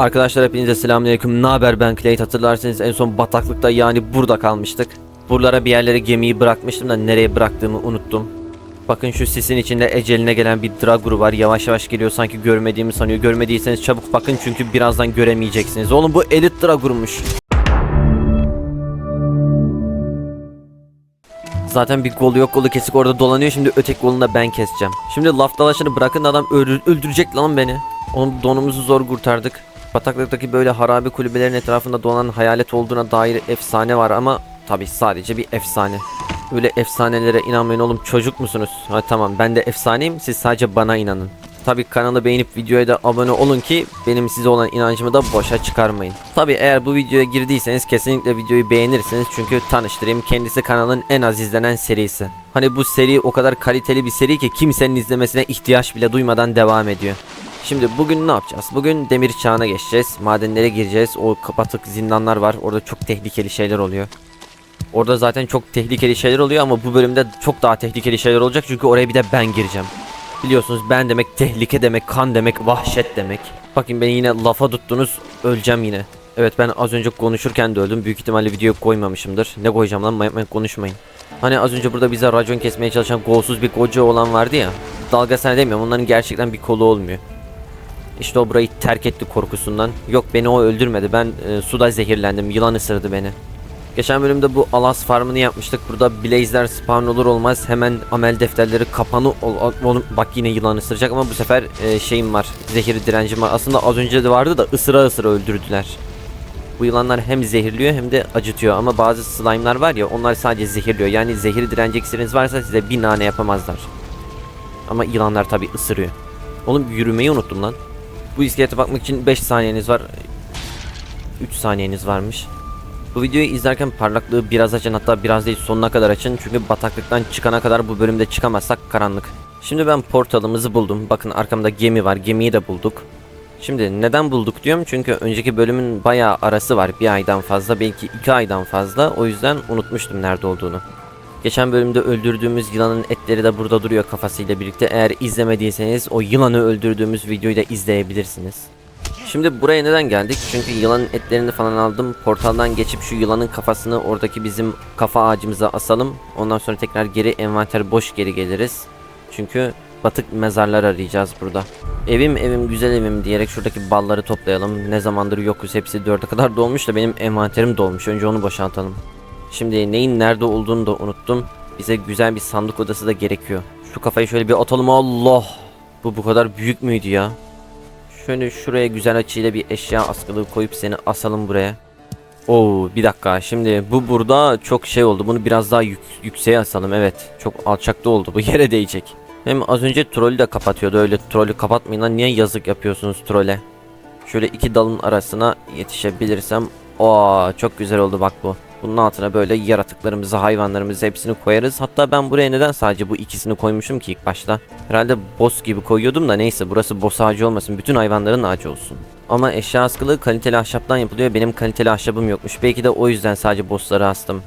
Arkadaşlar hepinize selamünaleyküm. Ne haber ben Clay hatırlarsanız en son bataklıkta yani burada kalmıştık. Buralara bir yerlere gemiyi bırakmıştım da nereye bıraktığımı unuttum. Bakın şu sisin içinde eceline gelen bir draguru var. Yavaş yavaş geliyor sanki görmediğimi sanıyor. Görmediyseniz çabuk bakın çünkü birazdan göremeyeceksiniz. Oğlum bu elit dragurmuş. Zaten bir kolu yok kolu kesik orada dolanıyor şimdi öteki kolunu da ben keseceğim. Şimdi laf dalaşını bırakın da adam öldür- öldürecek lan beni. Oğlum donumuzu zor kurtardık. Bataklıktaki böyle harabe kulübelerin etrafında dolan hayalet olduğuna dair efsane var ama tabi sadece bir efsane. Öyle efsanelere inanmayın oğlum çocuk musunuz? Ha tamam ben de efsaneyim siz sadece bana inanın. Tabi kanalı beğenip videoya da abone olun ki benim size olan inancımı da boşa çıkarmayın. Tabi eğer bu videoya girdiyseniz kesinlikle videoyu beğenirsiniz çünkü tanıştırayım kendisi kanalın en az izlenen serisi. Hani bu seri o kadar kaliteli bir seri ki kimsenin izlemesine ihtiyaç bile duymadan devam ediyor. Şimdi bugün ne yapacağız? Bugün demir çağına geçeceğiz. Madenlere gireceğiz. O kapatık zindanlar var. Orada çok tehlikeli şeyler oluyor. Orada zaten çok tehlikeli şeyler oluyor ama bu bölümde çok daha tehlikeli şeyler olacak çünkü oraya bir de ben gireceğim. Biliyorsunuz ben demek tehlike demek, kan demek, vahşet demek. Bakın beni yine lafa tuttunuz, öleceğim yine. Evet ben az önce konuşurken de öldüm. Büyük ihtimalle video koymamışımdır. Ne koyacağım lan manyak konuşmayın. Hani az önce burada bize racon kesmeye çalışan golsuz bir koca olan vardı ya. Dalga sana demiyorum onların gerçekten bir kolu olmuyor. İşte o burayı terk etti korkusundan. Yok beni o öldürmedi. Ben e, suda zehirlendim. Yılan ısırdı beni. Geçen bölümde bu Alas farmını yapmıştık. Burada Blaze'ler spawn olur olmaz hemen amel defterleri kapanı onu- bak yine yılan ısıracak ama bu sefer e, şeyim var. Zehir direncim var. Aslında az önce de vardı da ısıra ısıra öldürdüler. Bu yılanlar hem zehirliyor hem de acıtıyor ama bazı slime'lar var ya onlar sadece zehirliyor. Yani zehir direnci varsa size bir nane yapamazlar. Ama yılanlar tabi ısırıyor. Oğlum yürümeyi unuttum lan. Bu iskelete bakmak için 5 saniyeniz var. 3 saniyeniz varmış. Bu videoyu izlerken parlaklığı biraz açın hatta biraz değil sonuna kadar açın. Çünkü bataklıktan çıkana kadar bu bölümde çıkamazsak karanlık. Şimdi ben portalımızı buldum. Bakın arkamda gemi var. Gemiyi de bulduk. Şimdi neden bulduk diyorum çünkü önceki bölümün bayağı arası var. Bir aydan fazla belki iki aydan fazla. O yüzden unutmuştum nerede olduğunu. Geçen bölümde öldürdüğümüz yılanın etleri de burada duruyor kafasıyla birlikte. Eğer izlemediyseniz o yılanı öldürdüğümüz videoyu da izleyebilirsiniz. Şimdi buraya neden geldik? Çünkü yılanın etlerini falan aldım. Portaldan geçip şu yılanın kafasını oradaki bizim kafa ağacımıza asalım. Ondan sonra tekrar geri envanter boş geri geliriz. Çünkü batık mezarlar arayacağız burada. Evim evim güzel evim diyerek şuradaki balları toplayalım. Ne zamandır yokuz hepsi dörde kadar dolmuş da benim envanterim dolmuş. Önce onu boşaltalım. Şimdi neyin nerede olduğunu da unuttum. Bize güzel bir sandık odası da gerekiyor. Şu kafayı şöyle bir atalım. Allah! Bu bu kadar büyük müydü ya? Şöyle şuraya güzel açıyla bir eşya askılığı koyup seni asalım buraya. Oo bir dakika şimdi bu burada çok şey oldu. Bunu biraz daha yük, yükseğe asalım evet. Çok alçakta oldu bu yere değecek. Hem az önce trolü de kapatıyordu öyle trolü kapatmayın lan niye yazık yapıyorsunuz trole. Şöyle iki dalın arasına yetişebilirsem Oo çok güzel oldu bak bu. Bunun altına böyle yaratıklarımızı, hayvanlarımızı hepsini koyarız. Hatta ben buraya neden sadece bu ikisini koymuşum ki ilk başta? Herhalde boss gibi koyuyordum da neyse burası boss ağacı olmasın. Bütün hayvanların ağacı olsun. Ama eşya askılığı kaliteli ahşaptan yapılıyor. Benim kaliteli ahşabım yokmuş. Belki de o yüzden sadece bossları astım.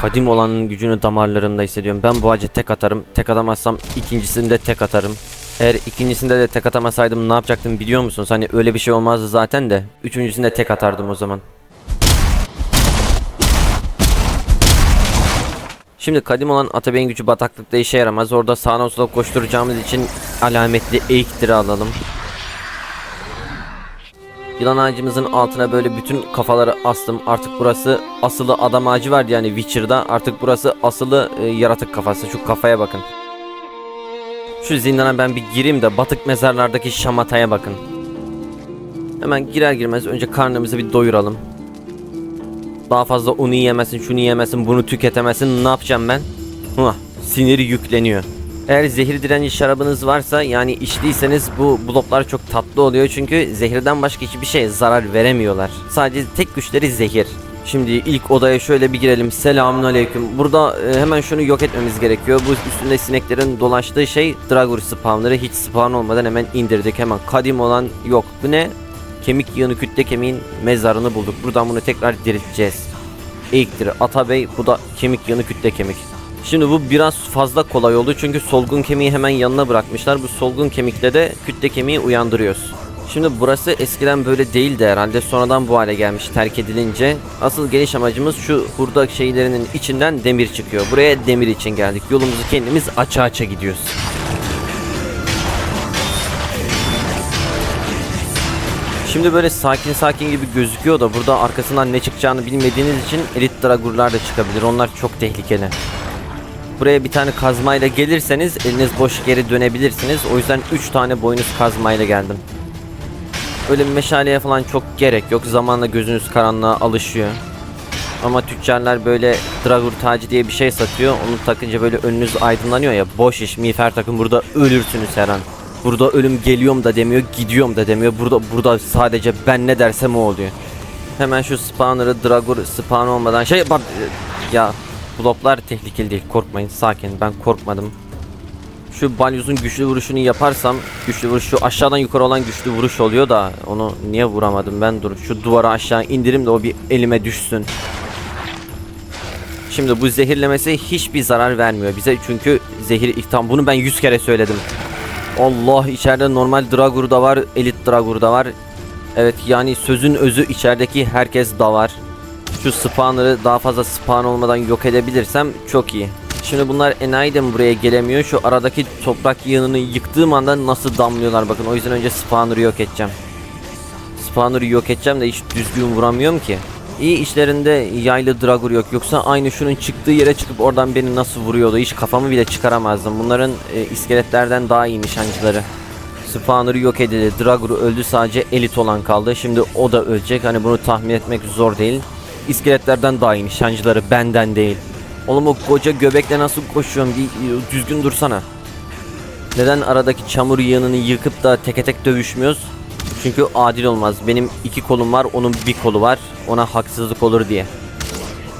Kadim olanın gücünü damarlarımda hissediyorum. Ben bu ağaca tek atarım. Tek atamazsam ikincisinde tek atarım. Eğer ikincisinde de tek atamasaydım ne yapacaktım biliyor musunuz? Hani öyle bir şey olmazdı zaten de. Üçüncüsünde tek atardım o zaman. Şimdi kadim olan Atabey'in gücü bataklıkta işe yaramaz. Orada sağdan sola koşturacağımız için alametli eğiktiri alalım. Yılan ağacımızın altına böyle bütün kafaları astım. Artık burası asılı adam ağacı vardı yani Witcher'da. Artık burası asılı e, yaratık kafası. Şu kafaya bakın. Şu zindana ben bir gireyim de batık mezarlardaki şamataya bakın. Hemen girer girmez önce karnımızı bir doyuralım. Daha fazla onu yiyemezsin, şunu yiyemezsin, bunu tüketemezsin. Ne yapacağım ben? Hıh, siniri yükleniyor. Eğer zehir direnci şarabınız varsa yani içtiyseniz bu bloplar çok tatlı oluyor çünkü zehirden başka hiçbir şey zarar veremiyorlar. Sadece tek güçleri zehir. Şimdi ilk odaya şöyle bir girelim. Selamünaleyküm. Burada e, hemen şunu yok etmemiz gerekiyor. Bu üstünde sineklerin dolaştığı şey Dragur spawnları hiç spawn olmadan hemen indirdik. Hemen kadim olan yok. Bu ne? Kemik yığını kütle kemiğin mezarını bulduk. Buradan bunu tekrar dirilteceğiz. İlktir Atabey bu da kemik yığını kütle kemik. Şimdi bu biraz fazla kolay oldu çünkü solgun kemiği hemen yanına bırakmışlar. Bu solgun kemikle de kütle kemiği uyandırıyoruz. Şimdi burası eskiden böyle değildi herhalde sonradan bu hale gelmiş terk edilince. Asıl geliş amacımız şu hurda şeylerinin içinden demir çıkıyor. Buraya demir için geldik. Yolumuzu kendimiz aça aça gidiyoruz. Şimdi böyle sakin sakin gibi gözüküyor da burada arkasından ne çıkacağını bilmediğiniz için elit dragurlar da çıkabilir. Onlar çok tehlikeli. Buraya bir tane kazmayla gelirseniz eliniz boş geri dönebilirsiniz. O yüzden 3 tane boynuz kazmayla geldim. Öyle bir meşaleye falan çok gerek yok. Zamanla gözünüz karanlığa alışıyor. Ama tüccarlar böyle dragur tacı diye bir şey satıyor. Onu takınca böyle önünüz aydınlanıyor ya. Boş iş miğfer takın burada ölürsünüz her an. Burada ölüm geliyorum da demiyor, gidiyorum da demiyor. Burada burada sadece ben ne dersem o oluyor. Hemen şu spawner'ı dragur spawn olmadan şey ya bloplar tehlikeli değil. Korkmayın. Sakin. Ben korkmadım. Şu balyozun güçlü vuruşunu yaparsam güçlü vuruş şu aşağıdan yukarı olan güçlü vuruş oluyor da onu niye vuramadım ben dur şu duvara aşağı indirim de o bir elime düşsün. Şimdi bu zehirlemesi hiçbir zarar vermiyor bize çünkü zehir ihtam bunu ben 100 kere söyledim. Allah içeride normal Dragur da var, elit Dragur da var. Evet yani sözün özü içerideki herkes da var. Şu spawner'ı daha fazla spawn olmadan yok edebilirsem çok iyi. Şimdi bunlar enayi de mi buraya gelemiyor? Şu aradaki toprak yığınını yıktığım anda nasıl damlıyorlar bakın. O yüzden önce spawner'ı yok edeceğim. Spawner'ı yok edeceğim de hiç düzgün vuramıyorum ki. İyi işlerinde yaylı dragur yok. Yoksa aynı şunun çıktığı yere çıkıp oradan beni nasıl vuruyordu. Hiç kafamı bile çıkaramazdım. Bunların e, iskeletlerden daha iyi nişancıları. Spawner'ı yok edildi. Dragur'u öldü sadece elit olan kaldı. Şimdi o da ölecek. Hani bunu tahmin etmek zor değil. İskeletlerden daha iyi nişancıları benden değil. Oğlum o koca göbekle nasıl koşuyorum? Bir düzgün dursana. Neden aradaki çamur yığınını yıkıp da teke tek dövüşmüyoruz? Çünkü adil olmaz. Benim iki kolum var, onun bir kolu var. Ona haksızlık olur diye.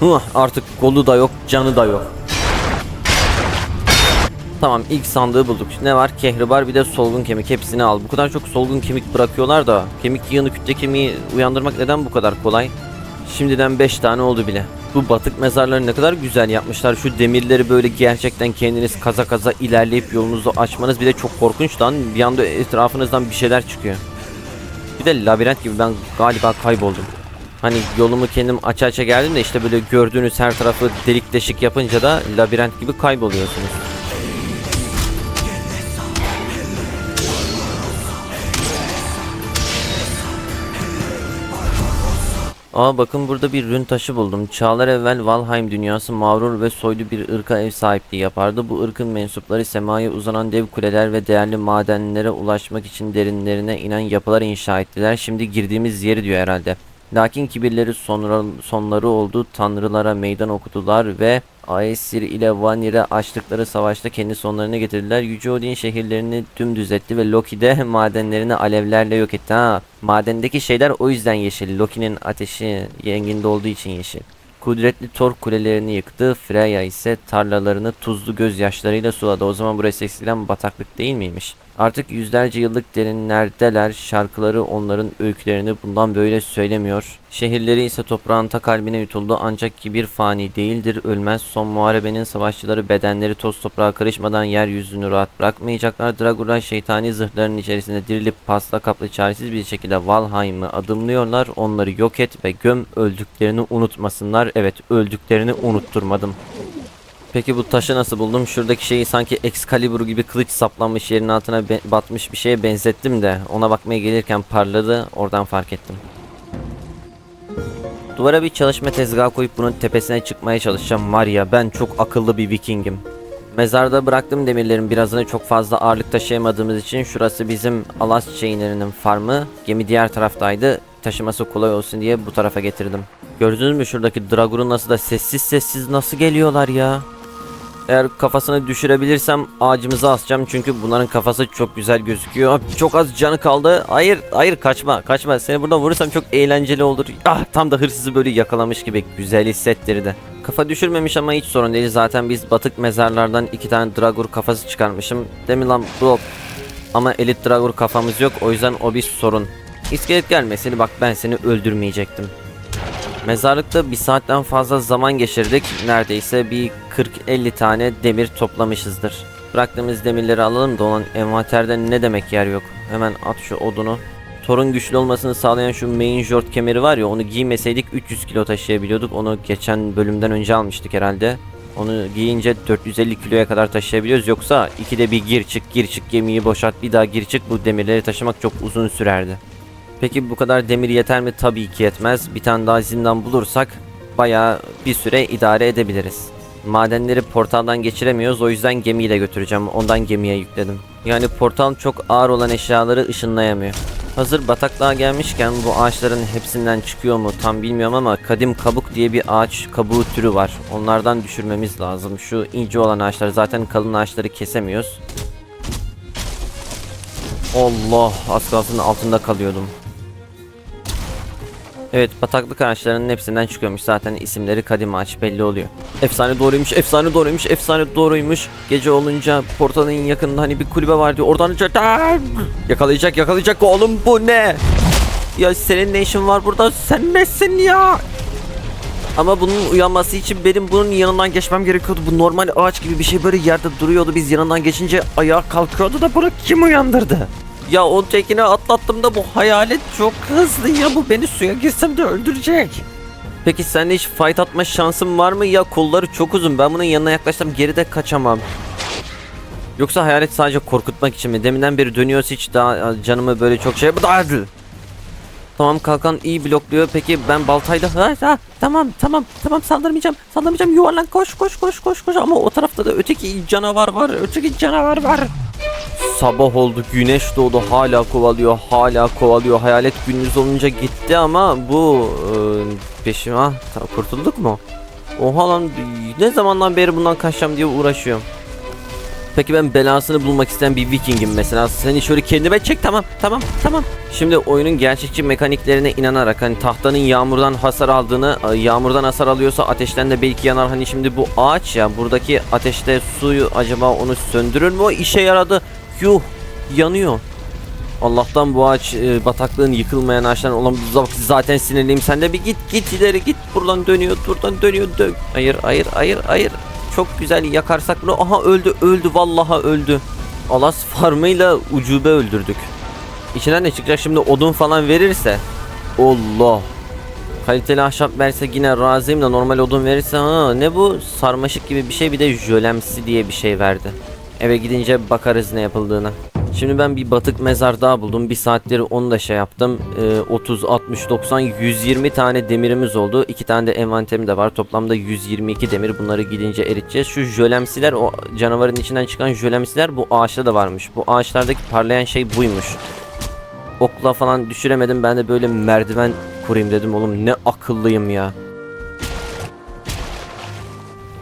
Hıh, artık kolu da yok, canı da yok. Tamam ilk sandığı bulduk. Ne var? Kehribar bir de solgun kemik. Hepsini al. Bu kadar çok solgun kemik bırakıyorlar da kemik yığını kütle kemiği uyandırmak neden bu kadar kolay? Şimdiden 5 tane oldu bile. Bu batık mezarları ne kadar güzel yapmışlar. Şu demirleri böyle gerçekten kendiniz kaza kaza ilerleyip yolunuzu açmanız bir de çok korkunç lan. Bir anda etrafınızdan bir şeyler çıkıyor. Bir de labirent gibi ben galiba kayboldum. Hani yolumu kendim aça aça geldim de işte böyle gördüğünüz her tarafı delik deşik yapınca da labirent gibi kayboluyorsunuz. Aa bakın burada bir rün taşı buldum. Çağlar evvel Valheim dünyası mağrur ve soylu bir ırka ev sahipliği yapardı. Bu ırkın mensupları semaya uzanan dev kuleler ve değerli madenlere ulaşmak için derinlerine inen yapılar inşa ettiler. Şimdi girdiğimiz yeri diyor herhalde. Lakin kibirleri sonra, sonları oldu. Tanrılara meydan okudular ve Aesir ile Vanir'e açtıkları savaşta kendi sonlarını getirdiler. Yüce Odin şehirlerini dümdüz etti ve Loki de madenlerini alevlerle yok etti. Ha, madendeki şeyler o yüzden yeşil. Loki'nin ateşi yenginde olduğu için yeşil. Kudretli Thor kulelerini yıktı. Freya ise tarlalarını tuzlu gözyaşlarıyla suladı. O zaman burası eskiden bataklık değil miymiş? Artık yüzlerce yıllık derinlerdeler. Şarkıları onların öykülerini bundan böyle söylemiyor. Şehirleri ise toprağın ta kalbine yutuldu. Ancak kibir fani değildir, ölmez. Son muharebenin savaşçıları bedenleri toz toprağa karışmadan yeryüzünü rahat bırakmayacaklar. Dragurlar şeytani zırhlarının içerisinde dirilip pasla kaplı çaresiz bir şekilde Valheim'ı adımlıyorlar. Onları yok et ve göm öldüklerini unutmasınlar. Evet öldüklerini unutturmadım. Peki bu taşı nasıl buldum? Şuradaki şeyi sanki Excalibur gibi kılıç saplanmış yerin altına batmış bir şeye benzettim de ona bakmaya gelirken parladı oradan fark ettim. Duvara bir çalışma tezgahı koyup bunun tepesine çıkmaya çalışacağım var ya ben çok akıllı bir vikingim. Mezarda bıraktığım demirlerin birazını çok fazla ağırlık taşıyamadığımız için şurası bizim Alas Chaineri'nin farmı. Gemi diğer taraftaydı. Taşıması kolay olsun diye bu tarafa getirdim. Gördünüz mü şuradaki Dragur'un nasıl da sessiz sessiz nasıl geliyorlar ya? Eğer kafasını düşürebilirsem ağacımıza asacağım çünkü bunların kafası çok güzel gözüküyor. Çok az canı kaldı. Hayır, hayır kaçma, kaçma. Seni buradan vurursam çok eğlenceli olur. Ah, tam da hırsızı böyle yakalamış gibi güzel hissettirdi. Kafa düşürmemiş ama hiç sorun değil. Zaten biz batık mezarlardan iki tane Dragur kafası çıkarmışım. Demin lan bu ama elit Dragur kafamız yok. O yüzden o bir sorun. İskelet gelmesini bak ben seni öldürmeyecektim. Mezarlıkta bir saatten fazla zaman geçirdik. Neredeyse bir 40-50 tane demir toplamışızdır. Bıraktığımız demirleri alalım da olan envanterde ne demek yer yok. Hemen at şu odunu. Torun güçlü olmasını sağlayan şu main jort kemeri var ya onu giymeseydik 300 kilo taşıyabiliyorduk. Onu geçen bölümden önce almıştık herhalde. Onu giyince 450 kiloya kadar taşıyabiliyoruz. Yoksa ikide bir gir çık gir çık gemiyi boşalt bir daha gir çık bu demirleri taşımak çok uzun sürerdi. Peki bu kadar demir yeter mi? Tabii ki yetmez. Bir tane daha zindan bulursak bayağı bir süre idare edebiliriz. Madenleri portaldan geçiremiyoruz o yüzden gemiyi de götüreceğim. Ondan gemiye yükledim. Yani portal çok ağır olan eşyaları ışınlayamıyor. Hazır bataklığa gelmişken bu ağaçların hepsinden çıkıyor mu tam bilmiyorum ama kadim kabuk diye bir ağaç kabuğu türü var. Onlardan düşürmemiz lazım. Şu ince olan ağaçlar zaten kalın ağaçları kesemiyoruz. Allah az kalsın altında kalıyordum. Evet bataklık ağaçlarının hepsinden çıkıyormuş zaten isimleri kadim ağaç belli oluyor. Efsane doğruymuş, efsane doğruymuş, efsane doğruymuş. Gece olunca portalın yakınında hani bir kulübe var diyor. Oradan önce yakalayacak yakalayacak oğlum bu ne? Ya senin ne işin var burada? Sen nesin ya? Ama bunun uyanması için benim bunun yanından geçmem gerekiyordu. Bu normal ağaç gibi bir şey böyle yerde duruyordu. Biz yanından geçince ayağa kalkıyordu da bunu kim uyandırdı? Ya o tekini atlattım da bu hayalet çok hızlı ya bu beni suya girsem de öldürecek. Peki sende hiç fight atma şansın var mı ya kolları çok uzun ben bunun yanına yaklaşsam geride kaçamam. Yoksa hayalet sadece korkutmak için mi? Deminden beri dönüyorsa hiç daha canımı böyle çok şey... Tamam kalkan iyi blokluyor. Peki ben baltayla... Ha, ha, tamam tamam tamam saldırmayacağım. Saldırmayacağım yuvarlan koş koş koş koş koş. Ama o tarafta da öteki canavar var. Öteki canavar var. Sabah oldu güneş doğdu hala kovalıyor hala kovalıyor hayalet gündüz olunca gitti ama bu e, peşime ah, kurtulduk mu? Oha lan ne zamandan beri bundan kaçacağım diye uğraşıyorum. Peki ben belasını bulmak isteyen bir vikingim mesela. Seni şöyle kendime çek tamam tamam tamam. Şimdi oyunun gerçekçi mekaniklerine inanarak hani tahtanın yağmurdan hasar aldığını e, yağmurdan hasar alıyorsa ateşten de belki yanar. Hani şimdi bu ağaç ya buradaki ateşte suyu acaba onu söndürür mü? O işe yaradı. Yuh yanıyor. Allah'tan bu ağaç e, bataklığın yıkılmayan ağaçtan olan zaten sinirliyim. Sen de bir git git ileri git. Buradan dönüyor buradan dönüyor dön. Hayır hayır hayır hayır. Çok güzel yakarsak bunu. Aha öldü öldü vallaha öldü. Alas farmıyla ucube öldürdük. İçinden ne çıkacak şimdi odun falan verirse. Allah. Kaliteli ahşap verse yine razıyım da normal odun verirse ha ne bu sarmaşık gibi bir şey bir de jölemsi diye bir şey verdi. Eve gidince bakarız ne yapıldığına. Şimdi ben bir batık mezar daha buldum. Bir saatleri onu da şey yaptım. Ee, 30, 60, 90, 120 tane demirimiz oldu. İki tane de envanterim de var. Toplamda 122 demir. Bunları gidince eriteceğiz. Şu jölemsiler o canavarın içinden çıkan jölemsiler bu ağaçta da varmış. Bu ağaçlardaki parlayan şey buymuş. Okla falan düşüremedim. Ben de böyle merdiven kurayım dedim. Oğlum ne akıllıyım ya.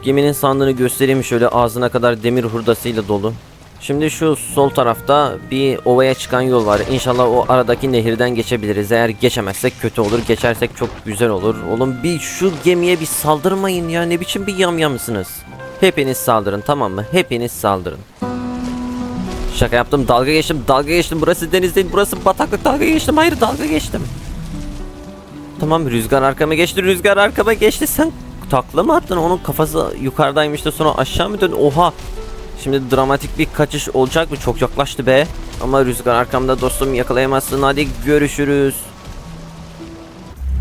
Geminin sandığını göstereyim şöyle ağzına kadar demir hurdasıyla dolu. Şimdi şu sol tarafta bir ovaya çıkan yol var. İnşallah o aradaki nehirden geçebiliriz. Eğer geçemezsek kötü olur. Geçersek çok güzel olur. Oğlum bir şu gemiye bir saldırmayın ya. Ne biçim bir yamyamsınız. Hepiniz saldırın tamam mı? Hepiniz saldırın. Şaka yaptım dalga geçtim dalga geçtim burası deniz değil burası bataklık dalga geçtim hayır dalga geçtim. Tamam rüzgar arkama geçti rüzgar arkama geçti sen takla mı attın onun kafası yukarıdaymış da sonra aşağı mı döndü oha. Şimdi dramatik bir kaçış olacak mı çok yaklaştı be. Ama rüzgar arkamda dostum yakalayamazsın hadi görüşürüz.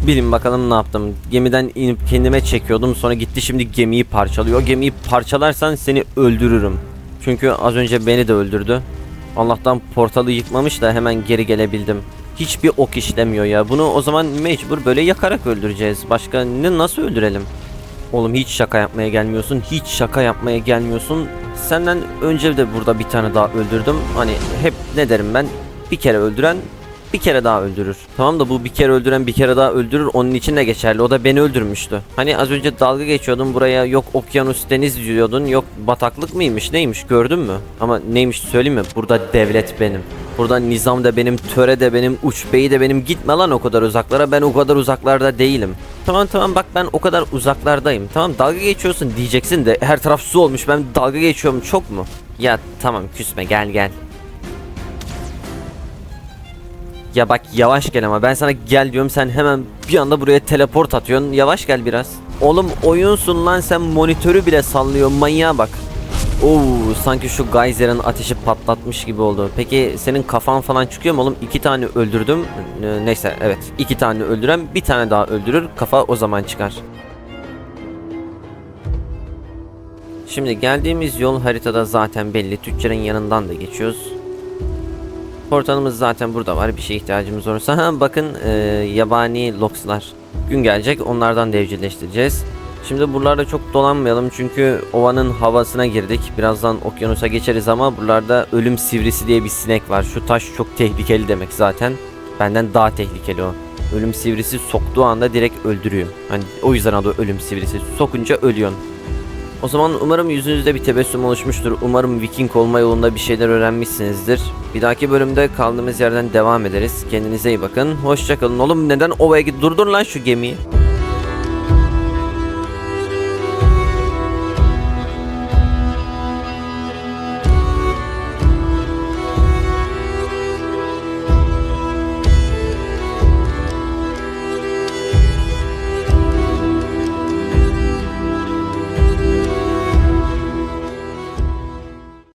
Bilin bakalım ne yaptım. Gemiden inip kendime çekiyordum. Sonra gitti şimdi gemiyi parçalıyor. Gemiyi parçalarsan seni öldürürüm. Çünkü az önce beni de öldürdü. Allah'tan portalı yıkmamış da hemen geri gelebildim. Hiçbir ok işlemiyor ya. Bunu o zaman mecbur böyle yakarak öldüreceğiz. Başka ne nasıl öldürelim? Oğlum hiç şaka yapmaya gelmiyorsun. Hiç şaka yapmaya gelmiyorsun. Senden önce de burada bir tane daha öldürdüm. Hani hep ne derim ben? Bir kere öldüren bir kere daha öldürür. Tamam da bu bir kere öldüren bir kere daha öldürür onun için de geçerli. O da beni öldürmüştü. Hani az önce dalga geçiyordun buraya yok okyanus deniz diyordun yok bataklık mıymış neymiş gördün mü? Ama neymiş söyleyeyim mi? Burada devlet benim. Burada nizam da benim, töre de benim, uç beyi de benim. Gitme lan o kadar uzaklara. Ben o kadar uzaklarda değilim. Tamam tamam bak ben o kadar uzaklardayım. Tamam dalga geçiyorsun diyeceksin de her taraf su olmuş. Ben dalga geçiyorum çok mu? Ya tamam küsme gel gel. Ya bak yavaş gel ama ben sana gel diyorum sen hemen bir anda buraya teleport atıyorsun. Yavaş gel biraz. Oğlum oyunsun lan sen monitörü bile sallıyor manyağa bak. Oo sanki şu Geyser'ın ateşi patlatmış gibi oldu. Peki senin kafan falan çıkıyor mu oğlum? İki tane öldürdüm. Neyse evet iki tane öldüren bir tane daha öldürür. Kafa o zaman çıkar. Şimdi geldiğimiz yol haritada zaten belli. Tüccarın yanından da geçiyoruz. Portalımız zaten burada var. Bir şeye ihtiyacımız olursa. Bakın e, yabani lokslar. Gün gelecek onlardan da evcilleştireceğiz. Şimdi buralarda çok dolanmayalım çünkü ovanın havasına girdik. Birazdan okyanusa geçeriz ama buralarda ölüm sivrisi diye bir sinek var. Şu taş çok tehlikeli demek zaten. Benden daha tehlikeli o. Ölüm sivrisi soktuğu anda direkt öldürüyor. Hani o yüzden adı ölüm sivrisi. Sokunca ölüyorsun. O zaman umarım yüzünüzde bir tebessüm oluşmuştur. Umarım Viking olma yolunda bir şeyler öğrenmişsinizdir. Bir dahaki bölümde kaldığımız yerden devam ederiz. Kendinize iyi bakın. Hoşçakalın. Oğlum neden ovaya git? Durdur lan şu gemiyi.